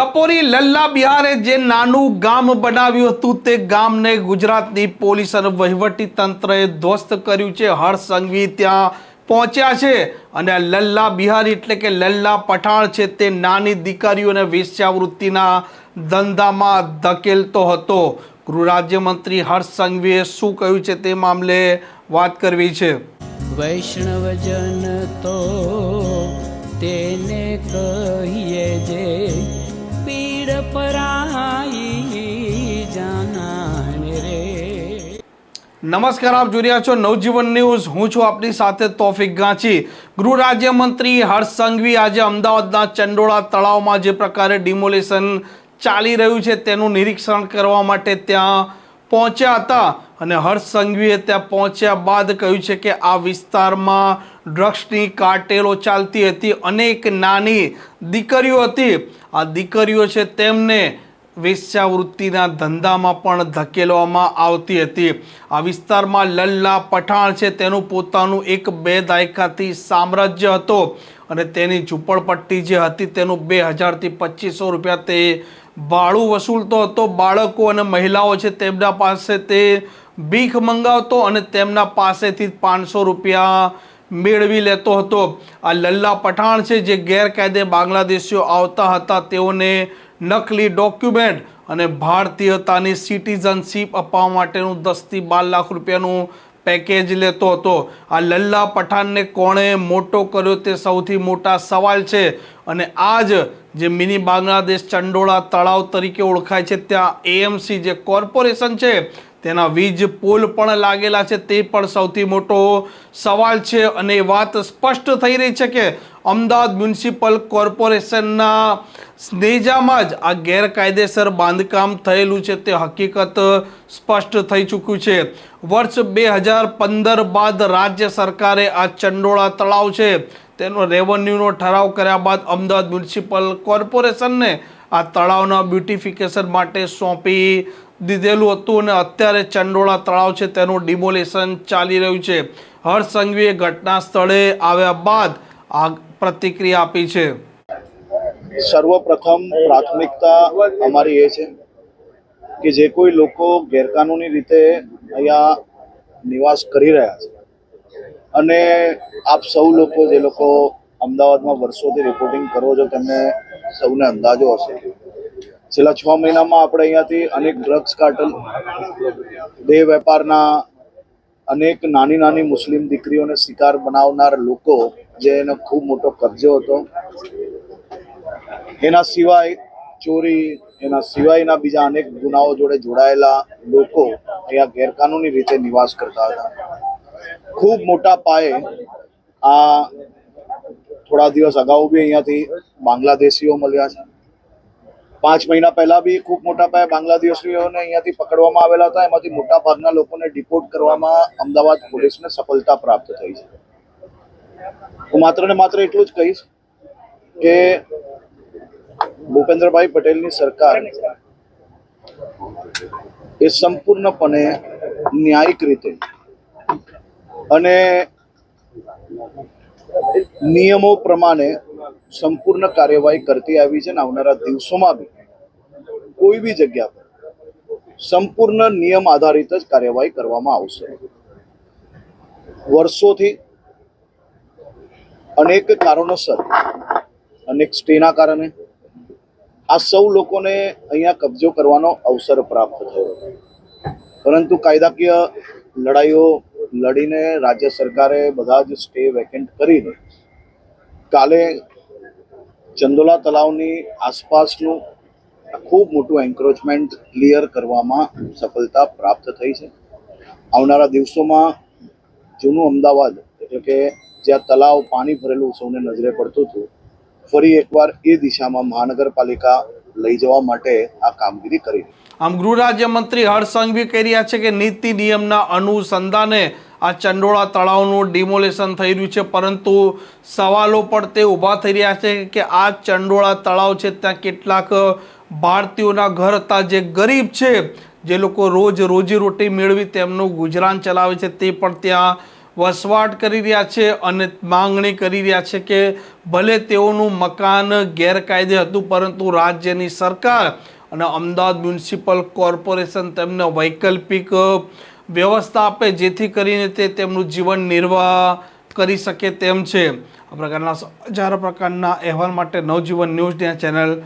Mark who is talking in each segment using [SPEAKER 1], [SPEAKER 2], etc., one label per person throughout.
[SPEAKER 1] ટપોરી લલ્લા બિહારે જે નાનું ગામ બનાવ્યું હતું તે ગામને ગુજરાતની પોલીસ અને વહીવટી તંત્રએ ધ્વસ્ત કર્યું છે. હર્ષ સંઘવી ત્યાં પહોંચ્યા છે અને લલ્લા બિહાર એટલે કે લલ્લા પઠાણ છે તે નાની દીકરીઓને વેશ્યાવૃત્તિના ધંધામાં ધકેલતો હતો. ગૃહ રાજ્યમંત્રી હર્ષ સંઘવીએ શું કહ્યું છે તે મામલે વાત કરવી છે.
[SPEAKER 2] વૈષ્ણવજન તો તેને કહીએ જે
[SPEAKER 1] નમસ્કાર, આપ જોઈ રહ્યા છો નવજીવન ન્યૂઝ. હું છું આપની સાથે તોફિક ગાંચી. ગૃહ રાજ્યમંત્રી હર્ષ સંઘવી આજે અમદાવાદના ચંડોળા તળાવમાં જે પ્રકારે ડિમોલેશન ચાલી રહ્યું છે તેનું નિરીક્ષણ કરવા માટે ત્યાં પહોંચ્યા હતા અને હર્ષ સંઘવીએ ત્યાં પહોંચ્યા બાદ કહ્યું છે કે આ વિસ્તારમાં ડ્રગ્સની કાર્ટેલો ચાલતી હતી. અનેક નાની દીકરીઓ હતી. આ દીકરીઓ છે તેમને વેશ્યાવૃત્તિના ધંધામાં પણ ધકેલવામાં આવતી હતી. આ વિસ્તારમાં લલ્લા પઠાણ છે તેનું પોતાનું એક બે દાયકાથી સામ્રાજ્ય હતો અને તેની ઝૂંપડપટ્ટી જે હતી તેનું બે હજારથી પચીસો રૂપિયા તે ભાડું વસૂલતો હતો, બાળકો અને મહિલાઓ છે તેમના પાસે તે ભીખ મંગાવતો અને તેમના પાસેથી પાંચસો રૂપિયા મેળવી લેતો હતો. આ લલ્લા પઠાણ છે જે ગેરકાયદે બાંગ્લાદેશીઓ આવતા હતા, તેઓને નકલી ડોક્યુમેન્ટ અને ભારતીયતાની સિટીઝનશીપ અપાવવા માટેનું દસથી બાર લાખ રૂપિયાનું પેકેજ લેતો હતો. આ લલ્લા પઠાણને કોણે મોટો કર્યો તે સૌથી મોટા સવાલ છે. અને આજ જે મિની બાંગ્લાદેશ ચંડોળા તળાવ તરીકે ઓળખાય છે, ત્યાં એએમસી જે કોર્પોરેશન છે તેના વીજ પોલ પણ લાગેલા છે. તે પણ સૌથી મોટો સવાલ છે અને એ વાત સ્પષ્ટ થઈ રહી છે કે અમદાવાદ મ્યુનિસિપલ કોર્પોરેશનના સ્નેજામાં જ આ ગેરકાયદેસર બાંધકામ થયેલું છે તે હકીકત સ્પષ્ટ થઈ ચૂક્યું છે. વર્ષ બે હજાર પંદર બાદ રાજ્ય સરકારે આ ચંડોળા તળાવ છે તેનો રેવન્યુનો ઠરાવ કર્યા બાદ અમદાવાદ મ્યુનિસિપલ કોર્પોરેશનને આ તળાવના બ્યુટિફિકેશન માટે સોંપી દીધેલું હતું અને અત્યારે ચંડોળા તળાવ છે, તેનું ડિમોલેશન ચાલી રહ્યું છે. હર્ષ ઘટના સ્થળે આવ્યા બાદ આ પ્રતિક્રિયા આપી છે.
[SPEAKER 3] સર્વપ્રથમ પ્રાથમિકતા અમારી એ છે કે જે કોઈ લોકો ગેરકાનૂની રીતે અહીંયા નિવાસ કરી રહ્યા છે. અને આપ સૌ લોકો જે લોકો અમદાવાદમાં વર્ષોથી રિપોર્ટિંગ કરો છો, તેમને સૌને અંદાજો હશે. છેલ્લા છ મહિનામાં આપણે અહીંયાથી અનેક ડ્રગ્સ કાર્ટલ દેહ વેપારના અનેક નાની નાની મુસ્લિમ દીકરીઓને શિકાર બનાવનાર લોકો, જે એનો ખૂબ મોટો કબજો હતો. એના સિવાય ચોરી, એના સિવાયના બીજા અનેક ગુનાઓ જોડે જોડાયેલા લોકો અહીંયા ગેરકાનૂની રીતે નિવાસ કરતા હતા. ખૂબ મોટા પાયે આ થોડા દિવસ અગાઉ બી અહીંયાથી બાંગ્લાદેશીઓ મળ્યા છે. પાંચ મહિના પહેલા બી ખૂબ મોટા પાયે બાંગ્લાદેશીઓને અહીંયાથી પકડવામાં આવેલા હતા. એમાંથી મોટા ભાગના લોકોને ડિપોર્ટ કરવામાં અમદાવાદ પોલીસને સફળતા પ્રાપ્ત થઈ છે. હું માત્ર ને માત્ર એટલું જ કહીશ કે ભૂપેન્દ્રભાઈ પટેલની સરકાર એ સંપૂર્ણપણે ન્યાયિક રીતે અને નિયમો પ્રમાણે સંપૂર્ણ કાર્યવાહી કરતી આવી છે ને આવનારા દિવસોમાં બી કોઈ બી જગ્યા પર સંપૂર્ણ નિયમ આધારિત જ કાર્યવાહી કરવામાં આવશે. વર્ષોથી અનેક કારણોસર, અનેક સ્ટેના કારણે આ સૌ લોકોને અહીંયા કબજો કરવાનો અવસર પ્રાપ્ત થયો. પરંતુ કાયદાકીય લડાઈઓ લડીને રાજ્ય સરકારે બધા જ સ્ટે વેકેન્ટ કરીને કાલે ચંદોલા તલાવની આસપાસનું ખૂબ મોટું એન્ક્રોચમેન્ટ ક્લિયર કરવામાં સફળતા પ્રાપ્ત થઈ છે. આવનારા દિવસોમાં જૂનું અમદાવાદ એટલે કે જ્યાં તલાવ પાણી ભરેલું સૌને નજરે પડતું હતું, ફરી એકવાર એ દિશામાં મહાનગરપાલિકા લઈ જવા માટે આ કામગીરી કરી
[SPEAKER 1] આમ ગૃહ રાજ્યમંત્રી હર્ષ સંઘવી કહી રહ્યા છે કે નીતિ નિયમના અનુસંધાને આ ચંડોળા તળાવનું ડિમોલેશન થઈ રહ્યું છે, પરંતુ સવાલો પણ તે ઊભા થઈ રહ્યા છે કે આ ચંડોળા તળાવ છે, ત્યાં કેટલાક ભારતીયોના ઘર હતા, જે ગરીબ છે, જે લોકો રોજ રોજી રોટી મેળવી તેમનું ગુજરાન ચલાવે છે, તે પણ ત્યાં વસવાટ કરી રહ્યા છે અને માંગણી કરી રહ્યા છે કે ભલે તેઓનું મકાન ગેરકાયદે હતું, પરંતુ રાજ્યની સરકાર અને અમદાવાદ મ્યુનિસિપલ કોર્પોરેશન તેમને વૈકલ્પિક વ્યવસ્થા આપે જેથી કરીને તે તેમનું જીવન નિર્વાહ કરી શકે તેમ છે. આ પ્રકારના હજારો પ્રકારના અહેવાલ માટે નવજીવન ન્યૂઝની આ ચેનલ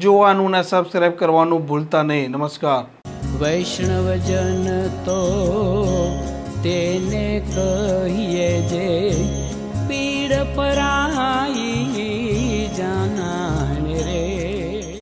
[SPEAKER 1] જોવાનું અને સબસ્ક્રાઈબ કરવાનું ભૂલતા નહીં. નમસ્કાર.
[SPEAKER 2] વૈષ્ણવજન તો તેને કહીએ જે